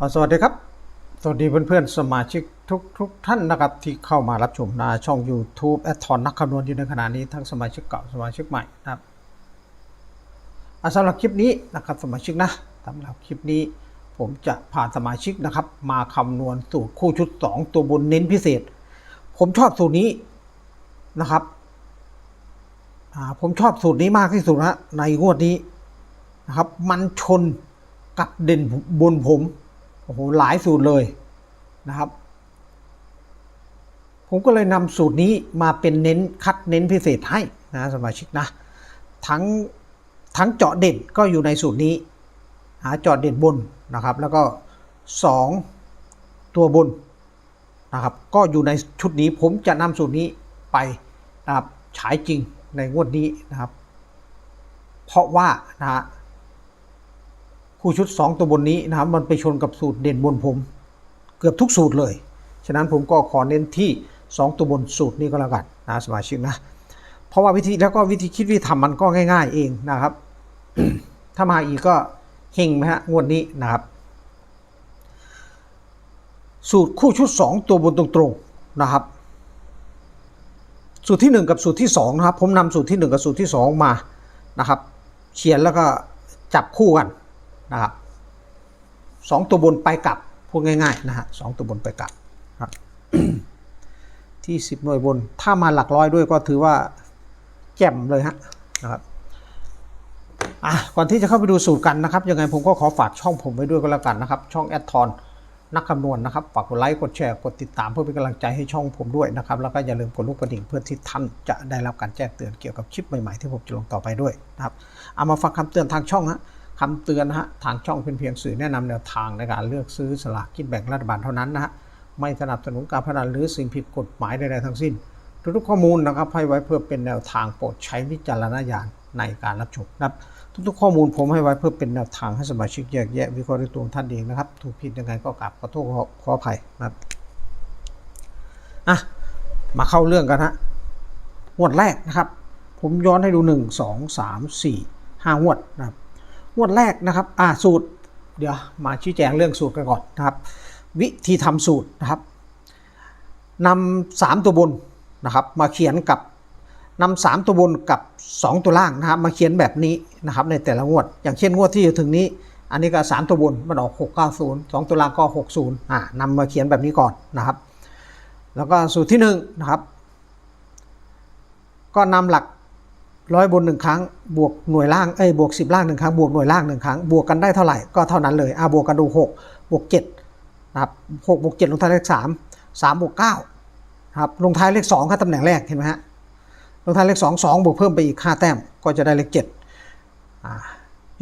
สวัสดีครับ สวัสดีเพื่อนๆ สมาชิกทุกทุกท่านนะครับที่เข้ามารับชมในช่อง YouTube แอดทอนนักคำนวณอยู่ในขณะนี้ทั้งสมาชิกเก่าสมาชิกใหม่นะครับสำหรับคลิปนี้นะครับสมาชิกนะสำหรับคลิปนี้ ผมจะพาสมาชิกนะครับ มาคำนวณสูตรคู่ชุด 2 ตัวบนเน้นพิเศษ ผมชอบสูตรนี้นะครับผมชอบสูตรนี้มากที่สุดนะในงวดนี้นะครับ มันชนกับเด่นบนผม โอ้โหหลายสูตรเลยนะครับ ผมก็เลยนำสูตรนี้มาเป็นเน้นคัดเน้นพิเศษให้นะสมาชิกนะ ทั้งทั้งเจาะเด่นก็อยู่ในสูตรนี้ หาเจาะเด่นบนนะครับ แล้วก็ 2 ตัวบนนะครับ ก็อยู่ในชุดนี้ผมจะนำสูตรนี้ไปนะครับฉายจริงในงวดนี้นะครับ เพราะว่านะฮะ คู่ชุด 2 ตัวบนนี้นะครับมันไปชนกับสูตรเด่นบนผม เกือบทุกสูตรเลย ฉะนั้นผมก็ขอเน้นที่ 2 ตัวบนสูตรนี้ก็แล้วกันนะสมาชิกนะ เพราะว่าวิธีแล้วก็วิธีคิดวิธีทำมันก็ง่าย ๆ เองนะครับ ถ้ามาอีกก็เฮงไหมฮะงวดนี้นะครับ สูตรคู่ชุด 2 ตัวบนตรงๆนะครับ สูตรที่ 1 กับสูตรที่2นะครับผมนำสูตรที่ 1 กับสูตรที่ 2 มานะครับเขียนแล้วก็จับคู่กัน นะครับสองตัวบนไปกลับพูดง่ายๆนะฮะสองตัวบนไปกลับครับที่สิบหน่วยบน ถ้ามาหลักร้อยด้วยก็ถือว่าแจ่มเลยฮะนะครับอะก่อนที่จะเข้าไปดูสูตรกันนะครับ ยังไงผมก็ขอฝากช่องผมไว้ด้วยก็แล้วกันนะครับ ช่องแอดทอนนักคำนวณนะครับ ฝากกดไลค์ กดแชร์ กดติดตามเพื่อเป็นกำลังใจให้ช่องผมด้วยนะครับ แล้วก็อย่าลืมกดลูกกระดิ่งเพื่อที่ท่านจะได้รับการแจ้งเตือนเกี่ยวกับคลิปใหม่ๆที่ผมจะลงต่อไปด้วยนะครับ เอามาฟังคำเตือนทางช่องฮะ คำเตือนนะฮะทางช่องเป็นเพียงสื่อแนะนำแนวทางในการเลือกซื้อสลากกินแบ่งรัฐบาลเท่านั้นนะฮะไม่สนับสนุนการพนันหรือสิ่งผิดกฎหมายใดๆทั้งสิ้น ทุกข้อมูลนะครับให้ไว้เพื่อเป็นแนวทางโปรดใช้วิจารณญาณในการรับชมนะครับ ทุกๆข้อมูลผมให้ไว้เพื่อเป็นแนวทางให้สมาชิกแยกแยะวิเคราะห์ด้วยตัวท่านเองนะครับ ถูกผิดยังไงก็กราบขอโทษขอขออภัยนะครับอะมาเข้าเรื่องกันฮะงวดแรกนะครับ ผมย้อนให้ดู 1 2 3 4 5งวดนะครับ งวดแรกนะครับอ่าสูตร เดี๋ยวมาชี้แจงเรื่องสูตรกันก่อนนะครับ วิธีทำสูตรนะครับนำสามตัวบนนะครับมาเขียนกับนำสามตัวบนกับ 2 ตัวล่างนะครับมาเขียนแบบนี้นะครับในแต่ละงวด อย่างเช่นงวดที่จะถึงนี้ อันนี้ก็สามตัวบนมันออก 6 9 0 2 ตัวล่างก็ 60อ่านำมาเขียนแบบนี้ก่อนนะครับ แล้วก็สูตรที่หนึ่งนะครับก็นำหลัก ร้อยบนหนึ่งครั้ง บวกหน่วยล่างเอ้ยบวกสิบล่างหนึ่งครั้งบวกหน่วยล่างหนึ่งครั้งบวกกันได้เท่าไหร่ก็เท่านั้นเลยอ่าบวกกันดูหกบวกเจ็ดนะครับหกบวกเจ็ดลงท้ายเลขสามสามบวกเก้าครับลงท้ายเลขสองครับตำแหน่งแรกเห็นไหมฮะลงท้ายเลขสองสองบวกเพิ่มไปอีกห้าแต้มก็จะได้เลขเจ็ดอ่า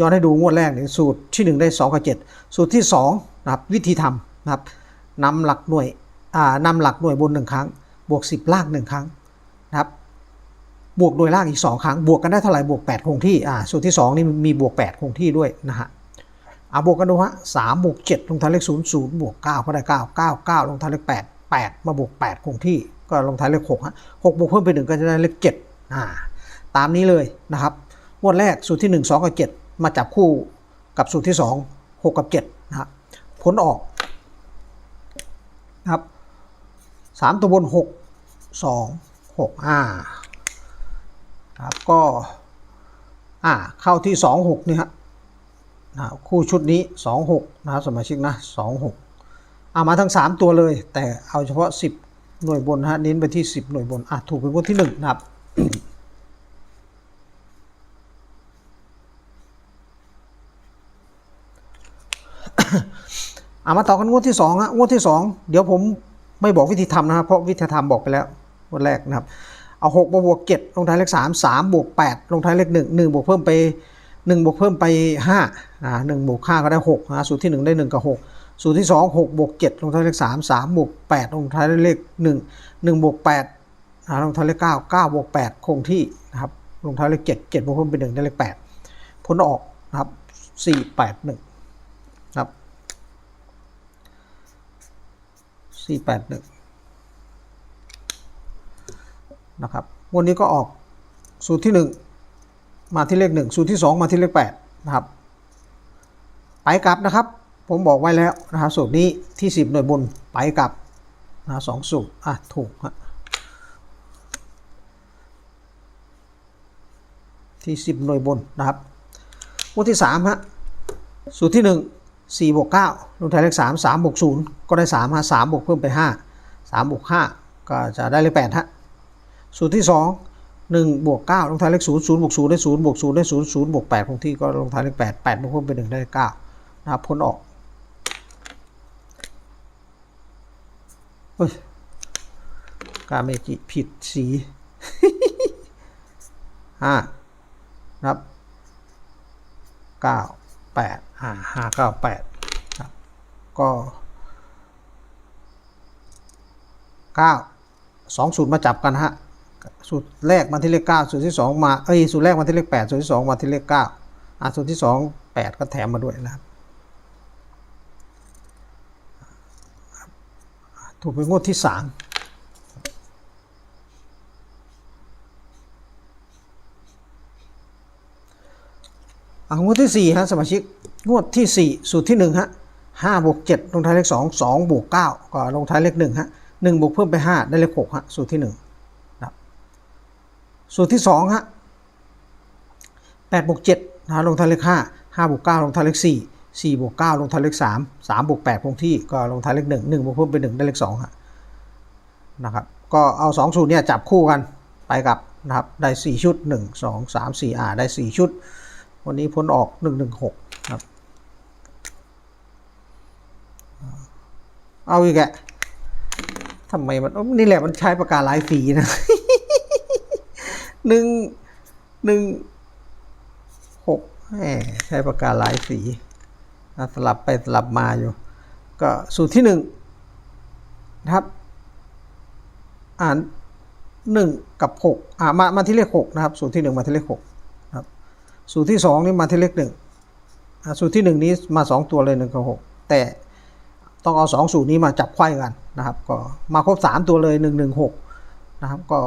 ย้อนให้ดูงวดแรกเนี่ยสูตรที่หนึ่งได้สองกับเจ็ดสูตรที่สองนะครับวิธีทำนะครับนำหลักหน่วยอ่านำหลักหน่วยบนหนึ่งครั้ง บวกสิบล่างหนึ่งครั้งนะครับ บวกโดยล่างอีก 2 ครั้ง บวกกันได้เท่าไหร่บวก 8 คงที่ อ่า สูตรที่ 2 นี่มีบวก 8 คงที่ด้วยนะฮะ อ่าบวกกันดูฮะสามบวก7ลงท้ายเลข0 0บวก9ก็ได้9 9 9ลงท้ายเลข8 8มาบวก8คงที่ ก็ลงท้ายเลข6ฮะ6บวกเพิ่มไป1ก็จะได้เลข7อ่า ตามนี้เลยนะครับงวดแรกสูตรที่1 2กับ7มาจับคู่กับสูตรที่2 6กับ7นะฮะ ผลออกนะครับสามตัวบน6 2 6อ่า ครับก็อ่าเข้าที่ 26นี่ฮะนะคู่ชุดนี้ 26 นะครับสมาชิกนะ26เอามาทั้ง 3 ตัวเลย แต่เอาเฉพาะ 10 หน่วยบนฮะเน้นไปที่ 10 หน่วยบนอะถูกเป็นงวดที่ 1 นะครับอามาต่อกันงวดที่2ฮะงวดที่ 2 เดี๋ยวผมไม่บอกวิธีทำนะครับ เพราะวิธีทำบอกไปแล้วงวดแรกนะครับ เอา6มาบวก7ลงท้ายเลข3 3บวก8ลงท้ายเลข1 1บวกเพิ่มไป1บวกเพิ่มไป5อ่า1บวก5ก็ได้6นะสูตรที่1ได้1กับ6สูตรที่2 6บวก7ลงท้ายเลข3 3บวก8ลงท้ายเลข1 1บวก8อ่าลงท้ายเลข9 9บวก8คงที่นะครับลงท้ายเลข7 7บวกเพิ่มไป1ได้เลข8ผลออกนะครับ4 8 1ครับ4 8 1น นะครับวันนี้ก็ออกสูตรที่ 1 มาที่เลข 1 สูตรที่ 2 มาที่เลข8นะครับไปกลับนะครับ ผมบอกไว้แล้วนะครับสูตรนี้ที่ 10 หน่วยบนไปกลับนะสองสูตรอะถูกฮะที่ 10 หน่วยบนนะครับงวดที่3ฮะสูตรที่ 1 4บวก9ลงท้ายเลข3 3บวก0ก็ได้3ฮะ3บวกเพิ่มไป 5 3บวก5ก็จะได้เลข8ฮะ สูตรที่2 1บวก9ลงท้ายเลข0 0บวก0ได้0บวก0ได้0 0บวก8คงที่ก็ลงท้ายเลข8 8บวกเพิ่มเป็น1ได้เลข9นะครับพ้นออกเฮ้ยกาเมจิผิดสีห้านะครับเก้าแปดอ่าห้าเก้าแปดครับก็เก้าสองสูตรมาจับกันฮะ สูตรแรกมาที่เลขเก้าสูตรที่สองมาเอ้ยสูตรแรกมาที่เลขแปดสูตรที่สองมาที่เลขเก้าอ่าสูตรที่สองแปดก็แถมมาด้วยนะครับถูกเป็นงวดที่สามงวดที่สี่ฮะสมาชิกงวดที่สี่สูตรที่หนึ่งฮะห้าบวกเจ็ดลงท้ายเลขสองสองบวกเก้าก็ลงท้ายเลขหนึ่งฮะหนึ่งบวกเพิ่มไปห้าได้เลขหกฮะสูตรที่หนึ่ง สูตรที่สองฮะแปดบวกเจ็ดนะลงท้ายเลขห้าห้าบวกเก้าลงท้ายเลขสี่สี่บวกเก้าลงท้ายเลขสามสามบวกแปดคงที่ก็ลงท้ายเลขหนึ่งหนึ่งบวกเพิ่มเป็นหนึ่งได้เลขสองฮะนะครับก็เอาสองสูตรเนี่ยจับคู่กันไปกับนะครับได้สี่ชุดหนึ่งสองสามสี่อ่าได้สี่ชุด วันนี้พ้นออกหนึ่งหนึ่งหกครับเอาอีกแกทำไมมันนี่แหละมันใช้ปากกาลายสีนะ หนึ่งหนึ่งหกแหมใช้ปากกาหลายสีสลับไปสลับมาอยู่ ก็สูตรที่หนึ่งนะครับ อ่านหนึ่งกับหกอ่ามามาที่เลขหกนะครับ สูตรที่หนึ่งมาที่เลขหกนะครับ สูตรที่สองนี่มาที่เลขหนึ่งสูตรที่หนึ่งนี้มาสองตัวเลยหนึ่งกับหกแต่ต้องเอาสองสูตรนี้มาจับไขว้กันนะครับ ก็มาครบสามตัวเลยหนึ่งหนึ่งหกนะครับ ก็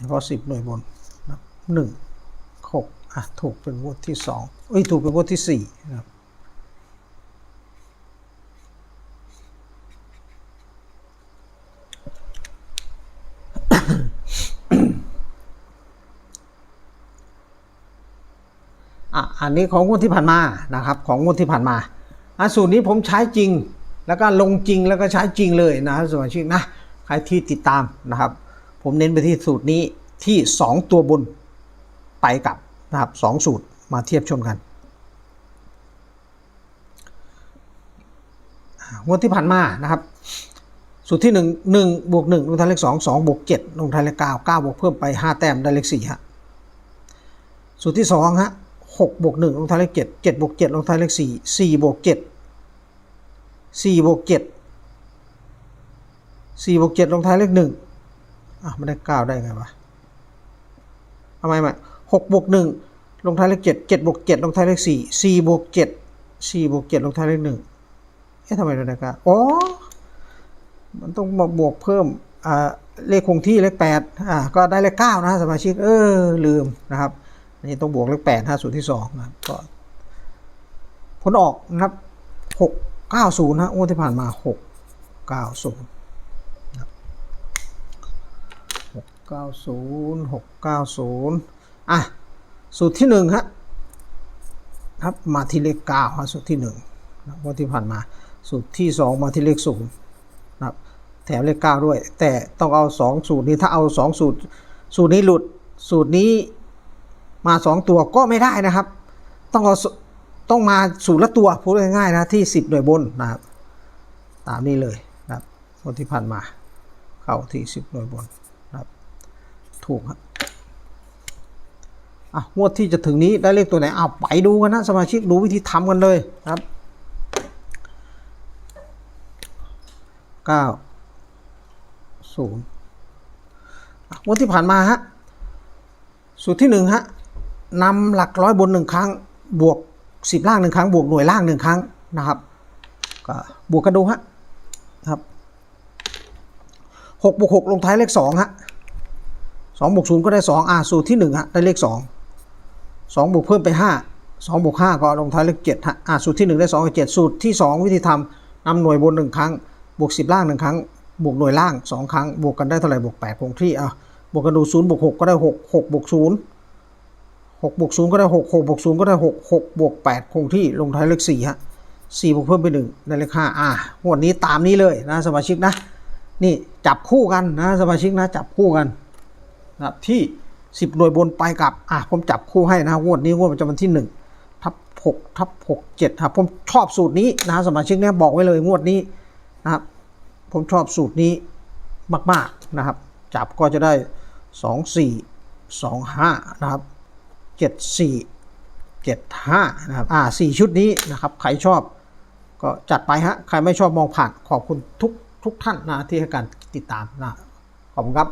เฉพาะสิบหน่วยบนนะหนึ่งหกอะถูกเป็นงวดที่สองเอ้ยถูกเป็นงวดที่สี่นะครับอะอันนี้ของงวดที่ผ่านมานะครับของงวดที่ผ่านมาอะสูตรนี้ผมใช้จริง แล้วก็ลงจริงแล้วก็ใช้จริงเลยนะสมาชิกนะใครที่ติดตามนะครับ ผมเน้นไปที่สูตรนี้ที่ 2 ตัวบนไปกับนะครับสองสูตรมาเทียบชมกันงวดที่ผ่านมานะครับสูตรที่ 1 1บวก1ลงท้ายเลข2 2บวก7ลงท้ายเลข9 9บวกเพิ่มไป 5 แต้มได้เลข4ฮะสูตรที่สองฮะหกบวกหนึ่งลงท้ายเลขเจ็ดเจ็ดบวกเจ็ดลงท้ายเลขสี่สี่บวกเจ็ดสี่บวกเจ็ดสี่บวกเจ็ดลงท้ายเลขหนึ่ง อะไม่ได้เก้าได้ไงวะทำไมมาหกบวกหนึ่งลงท้ายเลขเจ็ดเจ็ดบวกเจ็ดลงท้ายเลขสี่สี่บวกเจ็ดสี่บวกเจ็ดลงท้ายเลขหนึ่งเอ๊ะทำไมเราได้เก้าอ๋อมันต้องมาบวกเพิ่มอ่าเลขคงที่เลขแปดอ่าก็ได้เลขเก้านะสมาชิกเออลืมนะครับนี่ต้องบวกเลขแปดห้าสูตรที่สองนะครับก็ผลออกนะครับหกเก้าศูนย์นะงวดที่ผ่านมาหกเก้าศูนย์ หกเก้าศูนย์หกเก้าศูนย์อะ สูตรที่หนึ่งฮะครับมาที่เลขเก้าฮะสูตรที่หนึ่งนะงวดที่ผ่านมา สูตรที่สองมาที่เลขศูนย์นะครับแถมเลขเก้าด้วย แต่ต้องเอาสองสูตรนี้ถ้าเอาสองสูตร สูตรนี้หลุดสูตรนี้มาสองตัวก็ไม่ได้นะครับ ต้องเอาต้องมาสูตรละตัวพูดง่ายๆนะที่สิบหน่วยบนนะครับตามนี้เลยนะครับวันที่ผ่านมาเข้าที่สิบหน่วยบนนะ ถูกครับอะงวดที่จะถึงนี้ได้เลขตัวไหนเอาไปดูกันนะสมาชิกดูวิธีทำกันเลยครับเก้าศูนย์งวดที่ผ่านมาฮะสูตรที่หนึ่งฮะนำหลักร้อยบนหนึ่งครั้ง บวกสิบล่างหนึ่งครั้ง บวกหน่วยล่างหนึ่งครั้งนะครับก็บวกกันดูฮะครับหกบวกหกลงท้ายเลขสองฮะ สองบวกศูนย์ก็ได้สองอ่าสูตรที่หนึ่งฮะได้เลขสองสองบวกเพิ่มไปห้าสองบวกห้าก็ลงท้ายเลขเจ็ดฮะอ่าสูตรที่หนึ่งได้สองกับเจ็ดสูตรที่สองวิธีทำนำหน่วยบนหนึ่งครั้ง บวกสิบล่างหนึ่งครั้ง บวกหน่วยล่างสองครั้ง บวกกันได้เท่าไหร่บวกแปดคงที่อะบวกกันดูศูนย์บวกหกก็ได้หกหกบวกศูนย์หกบวกศูนย์ก็ได้หกหกบวกศูนย์ก็ได้หกหกบวกแปดคงที่ลงท้ายเลขสี่ฮะสี่บวกเพิ่มไปหนึ่งได้เลขห้าอะงวดนี้ตามนี้เลยนะสมาชิกนะนี่จับคู่กันนะสมาชิกนะจับคู่กัน นะครับที่สิบหน่วยบนไปกับอะผมจับคู่ให้นะงวดนี้งวดประจำวันที่หนึ่งทับหกทับหกเจ็ดครับผมชอบสูตรนี้นะสมาชิกเนี่ยบอกไว้เลยงวดนี้นะครับ ผมชอบสูตรนี้มาก ๆนะครับ จับก็จะได้สองสี่สองห้านะครับเจ็ดสี่เจ็ดห้านะครับอ่าสี่ชุดนี้นะครับใครชอบก็จัดไปฮะใครไม่ชอบมองผ่านขอบคุณทุกทุกท่านนะที่ให้การติดตามนะขอบคุณครับ